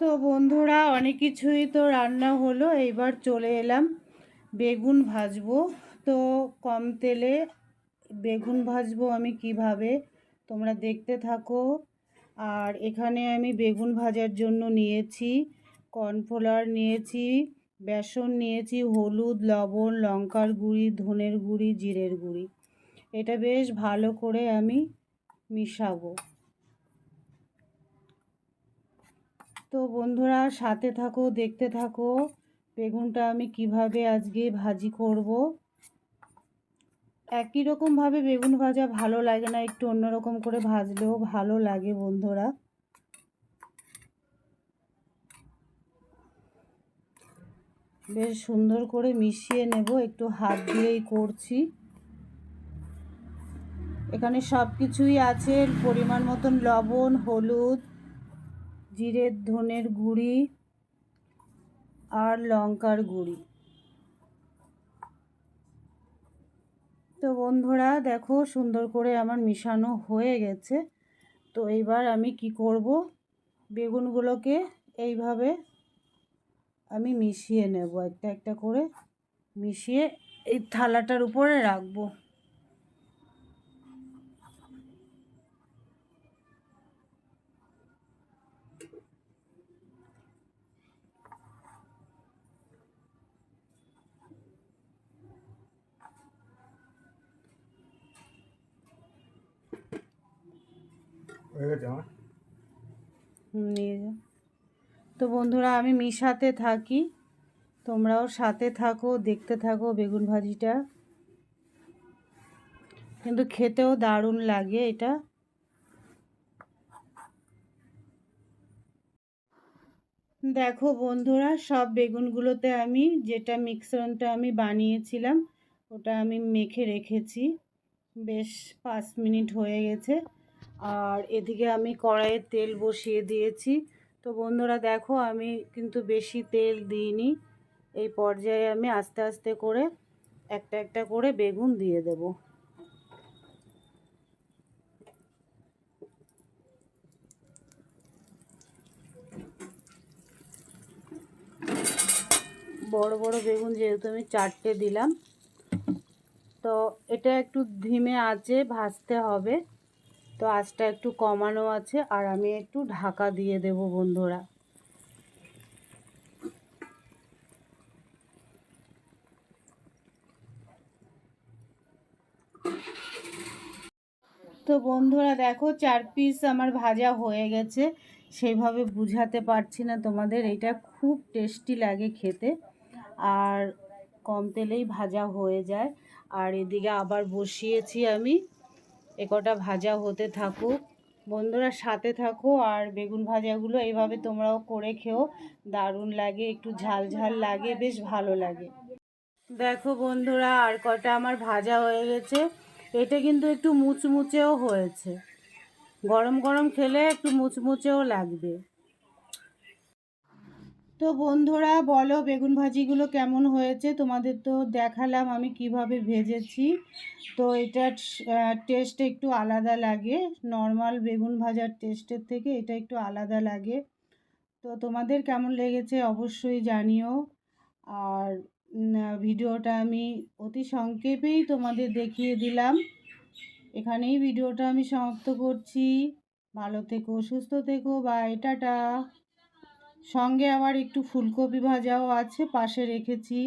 তো বন্ধুরা, অনেক কিছুই তো রান্না হলো। এইবার চলে এলাম বেগুন ভাজবো। তো কম তেলে বেগুন ভাজবো আমি কীভাবে, তোমরা দেখতে থাকো। আর এখানে আমি বেগুন ভাজার জন্য নিয়েছি, কর্নফ্লাওয়ার নিয়েছি বেসন নিয়েছি, হলুদ, লবণ, লঙ্কার গুঁড়ি, ধনের গুঁড়ি, জিরের গুঁড়ি। এটা বেশ ভালো করে আমি মিশাবো। তো বন্ধুরা, সাথে থাকো, দেখতে থাকো, বেগুনটা আমি কীভাবে আজকে ভাজি করব। একই রকমভাবে বেগুন ভাজা ভালো লাগে না, একটু অন্যরকম করে ভাজলেও ভালো লাগে বন্ধুরা। বেশ সুন্দর করে মিশিয়ে নেব, একটু হাত দিয়েই করছি। এখানে সব কিছুই আছে, পরিমাণ মতন লবণ, হলুদ, জিরের ধনের গুঁড়ি আর লঙ্কার গুঁড়ি। তো বন্ধুরা, দেখো সুন্দর করে আমার মিশানো হয়ে গেছে। তো এইবার আমি কি করব? বেগুনগুলোকে এইভাবে আমি মিশিয়ে নেব একটা একটা করে মিশিয়ে এই থালাটার উপরে রাখব। হয়ে গেছে আমার? হুম, নিয়ে যাও তো বন্ধুরা, আমি মিশাতে থাকি। তোমরাও সাথে থাকো, দেখতে থাকো বেগুন ভাজিটা। কিন্তু খেতেও দারুণ লাগে এটা। দেখো বন্ধুরা, সব বেগুনগুলোতে আমি যেটা মিক্সরনটা আমি বানিয়েছিলাম, ওটা আমি মেখে রেখেছি। বেশ পাঁচ মিনিট হয়ে গেছে। আর এদিকে আমি কড়াইয়ে তেল বসিয়ে দিয়েছি। তো বন্ধুরা দেখো, আমি কিন্তু বেশি তেল দিইনি। এই পর্যায়ে আমি আস্তে আস্তে করে একটা একটা করে বেগুন দিয়ে দেব। বড় বড় বেগুন যেহেতু আমি চারটে দিলাম, তো এটা একটু ধিমে আঁচে ভাজতে হবে। তো আঁচটা একটু কমানো আছে আর আমি একটু ঢাকা দিয়ে দেব বন্ধুরা। তো বন্ধুরা দেখো চার পিস আমার ভাজা হয়ে গেছে। সেইভাবে বুঝাতে পারছি না তোমাদের, এটা খুব টেস্টি লাগে খেতে। আর কম তেলেই ভাজা হয়ে যায়। আর এদিকে আবার বসিয়েছি আমি। একটা ভাজা হতে থাকুক, বন্ধুরা সাথে থাকো আর বেগুন ভাজাগুলো এইভাবে তোমরাও করে খেও, দারুণ লাগে, একটু ঝাল ঝাল লাগে, বেশ ভালো লাগে। দেখো বন্ধুরা, আর কটা আমার ভাজা হয়ে গেছে, এটা কিন্তু একটু মুচমুচেও হয়েছে। গরম গরম খেলে একটু মুচমুচেও লাগবে। তো বন্ধুরা, বলো বেগুন ভাজিগুলো কেমন হয়েছে? তোমাদের তো দেখালাম আমি কীভাবে ভেজেছি। তো এটার টেস্ট একটু আলাদা লাগে। নর্মাল বেগুন ভাজার টেস্টের থেকে এটা একটু আলাদা লাগে। তো তোমাদের কেমন লেগেছে অবশ্যই জানিও। আর ভিডিওটা আমি অতি সংক্ষেপেই তোমাদের দেখিয়ে দিলাম। এখানেই ভিডিওটা আমি সমাপ্ত করছি। ভালো থেকো, সুস্থ থেকো বাই টাটা। সঙ্গে আবার একটু ফুলকপি ভাজাও আছে পাশে রেখেছি।